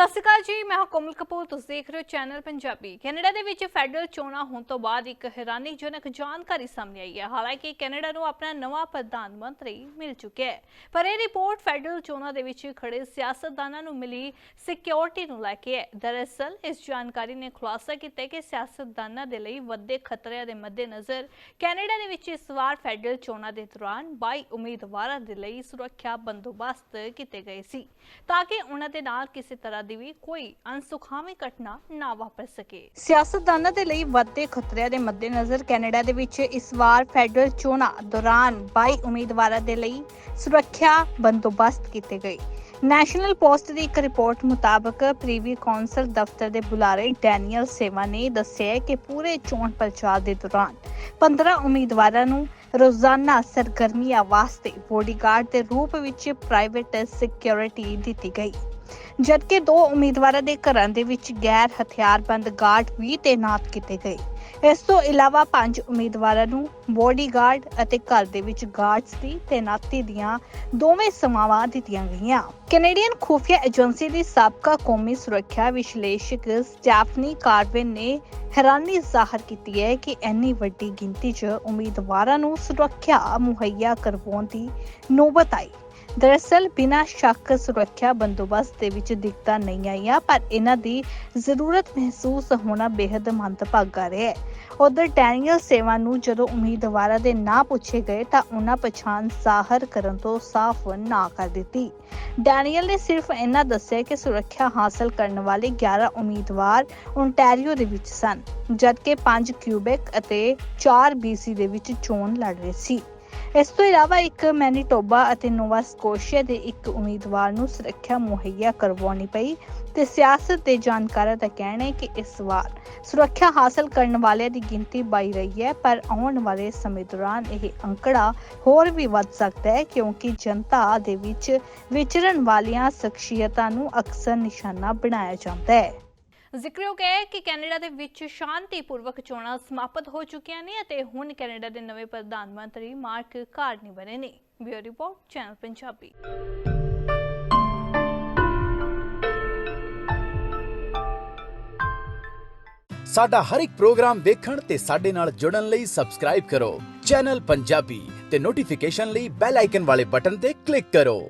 ਸਤਿ ਸ਼੍ਰੀ ਅਕਾਲ ਜੀ, ਮੈਂ ਹਾਂ ਕੋਮਲ ਕਪੂਰ, ਤੁਸੀਂ ਦੇਖ ਰਹੇ ਹੋ ਚੈਨਲ ਪੰਜਾਬੀ। ਕੈਨੇਡਾ ਦੇ ਵਿੱਚ ਫੈਡਰਲ ਚੋਣਾਂ ਹੋਣ ਤੋਂ ਬਾਅਦ ਇੱਕ ਹੈਰਾਨੀਜਨਕ ਜਾਣਕਾਰੀ ਸਾਹਮਣੇ ਆਈ ਹੈ। ਹਾਲਾਂਕਿ ਕੈਨੇਡਾ ਨੂੰ ਆਪਣਾ ਨਵਾਂ ਪ੍ਰਧਾਨ ਮੰਤਰੀ ਮਿਲ ਚੁੱਕਿਆ ਹੈ। ਪਰ ਇਹ ਰਿਪੋਰਟ ਫੈਡਰਲ ਚੋਣਾਂ ਦੇ ਵਿੱਚ ਖੜੇ ਸਿਆਸਤਦਾਨਾਂ ਨੂੰ ਮਿਲੀ ਸਿਕਿਉਰਿਟੀ ਨੂੰ ਲੈ ਕੇ ਹੈ। ਦਰਅਸਲ, ਇਸ ਜਾਣਕਾਰੀ ਨੇ ਖੁਲਾਸਾ ਕੀਤਾ ਕਿ ਸਿਆਸਤਦਾਨਾਂ ਦੇ ਲਈ ਵੱਡੇ ਖਤਰਿਆਂ ਦੇ ਮੱਦੇਨਜ਼ਰ ਕੈਨੇਡਾ ਦੇ ਵਿੱਚ ਇਸ ਵਾਰ ਫੈਡਰਲ ਚੋਣਾਂ ਦੇ ਦੌਰਾਨ 22 ਉਮੀਦਵਾਰਾਂ ਦੇ ਲਈ ਸੁਰੱਖਿਆ ਬੰਦੋਬਸਤ ਕੀਤੇ ਗਏ ਸੀ। ਤਾਂ ਕਿ ਉਹਨਾਂ ਦੇ ਨਾਲ ਕਿਸੇ ਤਰ੍ਹਾਂ ਦੀ ਵੀ ਕੋਈ ਅਣਸੁਖਾਵੀ ਘਟਨਾ ਨਾ ਵਾਪਰ ਸਕੇ। ਸਿਆਸਤਦਾਨਾਂ ਦੇ ਲਈ ਵੱਧਦੇ ਖਤਰਿਆਂ ਦੇ ਮੱਦੇਨਜ਼ਰ ਕੈਨੇਡਾ ਦੇ ਵਿੱਚ ਇਸ ਵਾਰ ਫੈਡਰਲ ਚੋਣਾਂ ਦੌਰਾਨ 22 ਉਮੀਦਵਾਰਾਂ ਦੇ ਲਈ ਸੁਰੱਖਿਆ ਬੰਦੋਬਸਤ ਕੀਤੇ ਗਏ। ਨੈਸ਼ਨਲ ਪੋਸਟ ਦੀ ਇੱਕ ਰਿਪੋਰਟ ਮੁਤਾਬਕ ਪ੍ਰੀਵੀ ਕੌਂਸਲ ਦਫ਼ਤਰ ਦੇ ਬੁਲਾਰੇ ਡੈਨੀਅਲ ਸੇਵਾ ਨੇ ਦੱਸਿਆ ਕਿ ਪੂਰੇ ਚੋਣ ਪ੍ਰਚਾਰ ਦੇ ਦੌਰਾਨ 15 ਉਮੀਦਵਾਰਾਂ ਨੂੰ ਰੋਜ਼ਾਨਾ ਸਰਗਰਮੀਆਂ ਵਾਸਤੇ ਬੋਡੀਗਾਰਡ ਦੇ ਰੂਪ ਵਿੱਚ ਪ੍ਰਾਈਵੇਟ ਸਿਕਿਉਰਿਟੀ ਦਿੱਤੀ ਗਈ। ਜਦਕਿ ਦੋ ਉਮੀਦਵਾਰਾਂ ਦੇ ਘਰਾਂ ਦੇ ਵਿੱਚ ਗੈਰ ਹਥਿਆਰਬੰਦ ਗਾਰਡ ਵੀ ਤਾਇਨਾਤ ਕੀਤੇ ਗਏ। ਇਸ ਤੋਂ ਇਲਾਵਾ ਪੰਜ ਉਮੀਦਵਾਰਾਂ ਨੂੰ ਬੋਡੀਗਾਰਡ ਅਤੇ ਘਰ ਦੇ ਵਿੱਚ ਗਾਰਡਸ ਦੀ ਤਾਇਨਾਤੀ ਦੀਆਂ ਦੋਵੇਂ ਸਮਾਵਾਂ ਦਿੱਤੀਆਂ ਗਈਆਂ। ਕੈਨੇਡੀਅਨ ਖੁਫੀਆ ਏਜੰਸੀ ਦੀ ਸਾਬਕਾ ਕੌਮੀ ਸੁਰੱਖਿਆ ਵਿਸ਼ਲੇਸ਼ਕ ਸਟੈਫਨੀ ਕਾਰਵਿਨ ਨੇ ਹੈਰਾਨੀ ਜ਼ਾਹਰ ਕੀਤੀ ਹੈ ਕਿ ਇੰਨੀ ਵੱਡੀ ਗਿਣਤੀ 'ਚ ਉਮੀਦਵਾਰਾਂ ਨੂੰ ਸੁਰੱਖਿਆ ਮੁਹੱਈਆ ਕਰਵਾਉਣ ਦੀ ਨੌਬਤ ਆਈ। ਦਰਅਸਲ ਬਿਨਾਂ ਸ਼ੱਕ ਸੁਰੱਖਿਆ ਬੰਦੋਬਸਤ ਦੇ ਵਿੱਚ ਦਿੱਕਤਾਂ ਨਹੀਂ ਆਈਆਂ, ਪਰ ਇਹਨਾਂ ਦੀ ਜ਼ਰੂਰਤ ਮਹਿਸੂਸ ਹੋਣਾ ਬੇहद ਮੰਦਭਾਗਾ ਰਿਹਾ ਹੈ। ਉਧਰ ਡੈਨੀਅਲ ਸੇਵਾ ਨੂੰ ਜਦੋਂ ਉਮੀਦਵਾਰਾਂ ਦੇ ਨਾਂ ਪੁੱਛੇ ਗਏ ਤਾਂ ਉਹਨਾਂ ਪਛਾਣ ਜ਼ਾਹਰ ਕਰਨ ਤੋਂ ਸਾਫ਼ ਨਾ ਕਰ ਦਿੱਤੀ। ਡੈਨੀਅਲ ਨੇ ਸਿਰਫ ਇਹਨਾਂ ਦੱਸਿਆ ਕਿ ਸੁਰੱਖਿਆ ਹਾਸਲ ਕਰਨ ਵਾਲੇ 11 ਉਮੀਦਵਾਰ ਓਨਟਾਰੀਓ ਦੇ ਵਿੱਚ ਸਨ, ਜਦਕਿ 5 ਕਿਊਬੈਕ ਅਤੇ 4 BC ਦੇ ਵਿੱਚ ਚੋਣ ਲੜ ਰਹੇ ਸੀ। ਇਸ ਤੋਂ ਇਲਾਵਾ ਇੱਕ ਮੈਨੀਟੋਬਾ ਅਤੇ ਨੋਵਾ ਸਕੋਸ਼ੀਆ ਦੇ ਇੱਕ ਉਮੀਦਵਾਰ ਨੂੰ ਸੁਰੱਖਿਆ ਮੁਹੱਈਆ ਕਰਵਾਉਣੀ ਪਈ ਤੇ ਸਿਆਸਤ ਦੇ ਜਾਣਕਾਰਾਂ ਦਾ ਕਹਿਣਾ ਹੈ ਕਿ ਇਸ ਵਾਰ ਸੁਰੱਖਿਆ ਹਾਸਲ ਕਰਨ ਵਾਲਿਆਂ ਦੀ ਗਿਣਤੀ ਬਾਈ ਰਹੀ ਹੈ, ਪਰ ਆਉਣ ਵਾਲੇ ਸਮੇਂ ਦੌਰਾਨ ਇਹ ਅੰਕੜਾ ਹੋਰ ਵੀ ਵੱਧ ਸਕਦਾ ਹੈ ਕਿਉਂਕਿ ਜਨਤਾ ਦੇ ਵਿੱਚ ਵਿਚਰਨ ਵਾਲੀਆਂ ਸ਼ਖਸੀਅਤਾਂ ਨੂੰ ਅਕਸਰ ਨਿਸ਼ਾਨਾ ਬਣਾਇਆ ਜਾਂਦਾ ਹੈ। ਜ਼ਿਕਰਯੋਗ ਹੈ ਕਿ ਕੈਨੇਡਾ ਦੇ ਵਿੱਚ ਸ਼ਾਂਤੀਪੂਰਵਕ ਚੋਣਾਂ ਸਮਾਪਤ ਹੋ ਚੁੱਕੀਆਂ ਨੇ ਅਤੇ ਹੁਣ ਕੈਨੇਡਾ ਦੇ ਨਵੇਂ ਪ੍ਰਧਾਨ ਮੰਤਰੀ ਮਾਰਕ ਕਾਰਨੀ ਬਣੇ ਨੇ। Bureau report, channel Punjabi. ਸਾਡਾ ਹਰ ਇੱਕ ਪ੍ਰੋਗਰਾਮ ਦੇਖਣ ਤੇ ਸਾਡੇ ਨਾਲ ਜੁੜਨ ਲਈ ਸਬਸਕ੍ਰਾਈਬ ਕਰੋ। ਚੈਨਲ ਪੰਜਾਬੀ ਤੇ ਨੋਟੀਫਿਕੇਸ਼ਨ ਲਈ ਬੈਲ ਆਈਕਨ ਵਾਲੇ ਬਟਨ ਤੇ ਕਲਿੱਕ ਕਰੋ।